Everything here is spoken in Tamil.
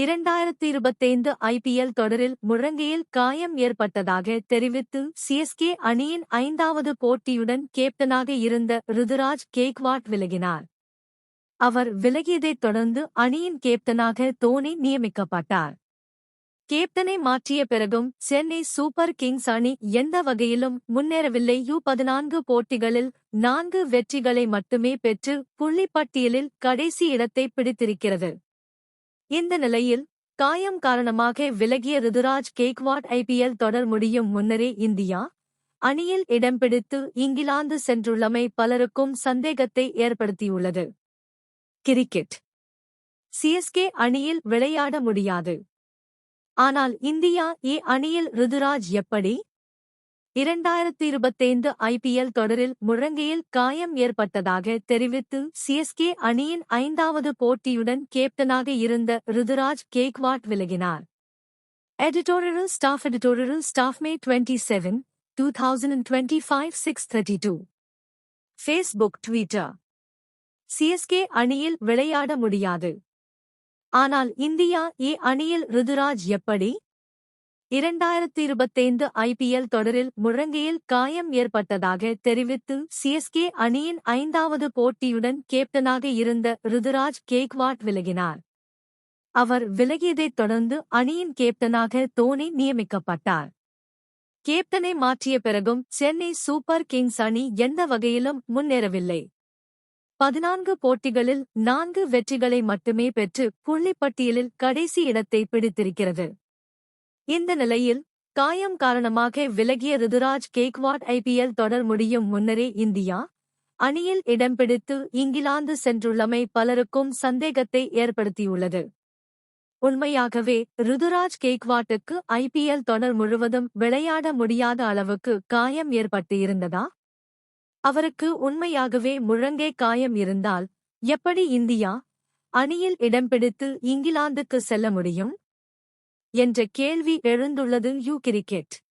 இரண்டாயிரத்தி இருபத்தைந்து ஐபிஎல் தொடரில் முழங்கையில் காயம் ஏற்பட்டதாக தெரிவித்து சிஎஸ்கே அணியின் ஐந்தாவது போட்டியுடன் கேப்டனாக இருந்த ருதுராஜ் கேக்வாட் விலகினார். அவர் விலகியதைத் தொடர்ந்து அணியின் கேப்டனாக தோனி நியமிக்கப்பட்டார். கேப்டனை மாற்றிய பிறகும் சென்னை சூப்பர் கிங்ஸ் அணி எந்த வகையிலும் முன்னேறவில்லை. யு பதினான்கு போட்டிகளில் நான்கு வெற்றிகளை மட்டுமே பெற்று புள்ளிப்பட்டியலில் கடைசி இடத்தை பிடித்திருக்கிறது. இந்த நிலையில் காயம் காரணமாக விலகிய ருதுராஜ் கேக்வாட் ஐபிஎல் தொடர் முடியும் முன்னரே இந்தியா அணியில் இடம் பிடித்து இங்கிலாந்து சென்றுள்ளமை பலருக்கும் சந்தேகத்தை ஏற்படுத்தியுள்ளது. கிரிக்கெட். சிஎஸ்கே அணியில் விளையாட முடியாது. ஆனால் இந்தியா ஏ அணியில் ருதுராஜ் எப்படி இரண்டாயிரத்தி இருபத்தைந்து ஐபிஎல் தொடரில் முழங்கையில் காயம் ஏற்பட்டதாக தெரிவித்து சிஎஸ்கே அணியின் ஐந்தாவது போட்டியுடன் கேப்டனாக இருந்த ருதுராஜ் கேக்வாட் விலகினார். Editorial staff editorial staff May twenty seven two thousand twenty five six thirty two. Facebook Twitter CSK அணியில் விளையாட முடியாது. ஆனால் இந்தியா ஏ அணியில் ருதுராஜ் எப்படி? இரண்டாயிரத்தி இருபத்தைந்து ஐபிஎல் தொடரில் முழங்கையில் காயம் ஏற்பட்டதாக தெரிவித்து சிஎஸ்கே அணியின் ஐந்தாவது போட்டியுடன் கேப்டனாக இருந்த ருதுராஜ் கேக்வாட் விலகினார். அவர் விலகியதைத் தொடர்ந்து அணியின் கேப்டனாக தோனி நியமிக்கப்பட்டார். கேப்டனை மாற்றிய பிறகும் சென்னை சூப்பர் கிங்ஸ் அணி எந்த வகையிலும் முன்னேறவில்லை. பதினான்கு போட்டிகளில் நான்கு வெற்றிகளை மட்டுமே பெற்று புள்ளிப்பட்டியலில் கடைசி இடத்தை பிடித்திருக்கிறது. இந்த நிலையில் காயம் காரணமாக விலகிய ருதுராஜ் கேக்வாட் ஐபிஎல் தொடர் முடியும் முன்னரே இந்தியா அணியில் இடம் பிடித்து இங்கிலாந்து சென்றுள்ளமை பலருக்கும் சந்தேகத்தை ஏற்படுத்தியுள்ளது. உண்மையாகவே ருதுராஜ் கேக்வாட்டுக்கு ஐபிஎல் தொடர் முழுவதும் விளையாட முடியாத அளவுக்கு காயம் ஏற்பட்டு இருந்ததா அவருக்கு உண்மையாகவே முழங்கே காயம் இருந்தால் எப்படி இந்தியா அணியில் இடம் பிடித்து இங்கிலாந்துக்கு செல்ல முடியும்? என்ற கேள்வி எழுந்துள்ளது யூ கிரிக்கெட்.